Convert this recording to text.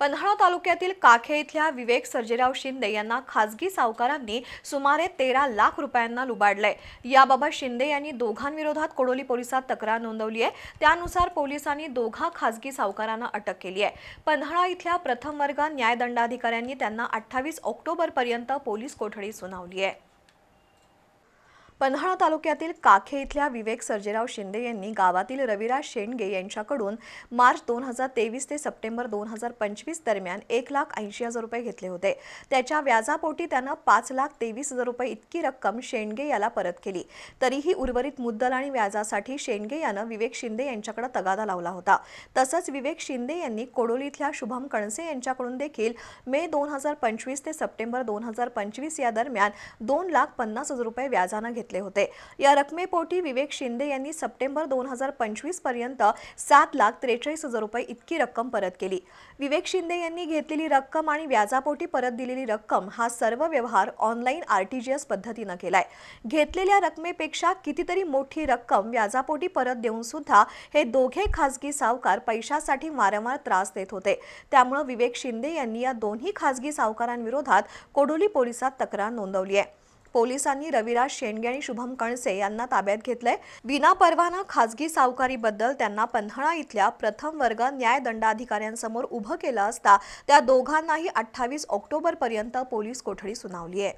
पन्हाळा तालुक्यातील काखे इथल्या विवेक सर्जेराव शिंदे यांना खासगी सावकारांनी सुमारे तेरा लाख रुपयांना लुबाडलंय. याबाबत शिंदे यांनी दोघांविरोधात कोडोली पोलिसात तक्रार नोंदवली आहे. त्यानुसार पोलिसांनी दोघा खासगी सावकारांना अटक केली आहे. पन्हाळा इथल्या प्रथम वर्ग न्यायदंडाधिकाऱ्यांनी त्यांना अठ्ठावीस ऑक्टोबरपर्यंत पोलीस कोठडी सुनावली आहे. पन्हाळा तालुक्यातील काखे इथल्या विवेक सर्जेराव शिंदे यांनी गावातील रविराज शेंडगे यांच्याकडून मार्च दोन हजार तेवीस ते सप्टेंबर दोन हजार पंचवीस दरम्यान एक लाख ऐंशी हजार रुपये घेतले होते. त्याच्या व्याजापोटी त्यानं पाच लाख तेवीस हजार रुपये इतकी रक्कम शेंडगे याला परत केली. तरीही उर्वरित मुद्दल आणि व्याजासाठी शेंडगे यानं विवेक शिंदे यांच्याकडे तगादा लावला होता. तसंच विवेक शिंदे यांनी कोडोली इथल्या शुभम कणसे यांच्याकडून देखील मे दोन हजार पंचवीस ते सप्टेंबर दोन हजार पंचवीस या दरम्यान दोन लाख पन्नास हजार रुपये व्याजानं घेतले होते. या रकमेपोटी विवेक शिंदे यांनी सप्टेंबर दोन हजार पंचवीसपर्यंत सात लाख त्रेचाळीस हजार रुपये इतकी रक्कम परत केली. विवेक शिंदे यांनी घेतलेली रक्कम आणि व्याजापोटी परत दिलेली रक्कम हा सर्व व्यवहार ऑनलाईन आरटीजीएस पद्धतीनं केलाय. घेतलेल्या रकमेपेक्षा कितीतरी मोठी रक्कम व्याजापोटी परत देऊन सुद्धा हे दोघे खासगी सावकार पैशासाठी वारंवार त्रास देत होते. त्यामुळे विवेक शिंदे यांनी या दोन्ही खासगी सावकारांविरोधात कोडोली पोलिसात तक्रार नोंदवली आहे. पोलिसांनी रविराज शेंडगे आणि शुभम कणसे यांना ताब्यात घेतलंय. विनापरवाना खासगी सावकारीबद्दल त्यांना पन्हाळा इथल्या प्रथम वर्ग न्यायदंडाधिकाऱ्यांसमोर उभं केलं असता त्या दोघांनाही अठ्ठावीस ऑक्टोबरपर्यंत पोलीस कोठडी सुनावली आहे.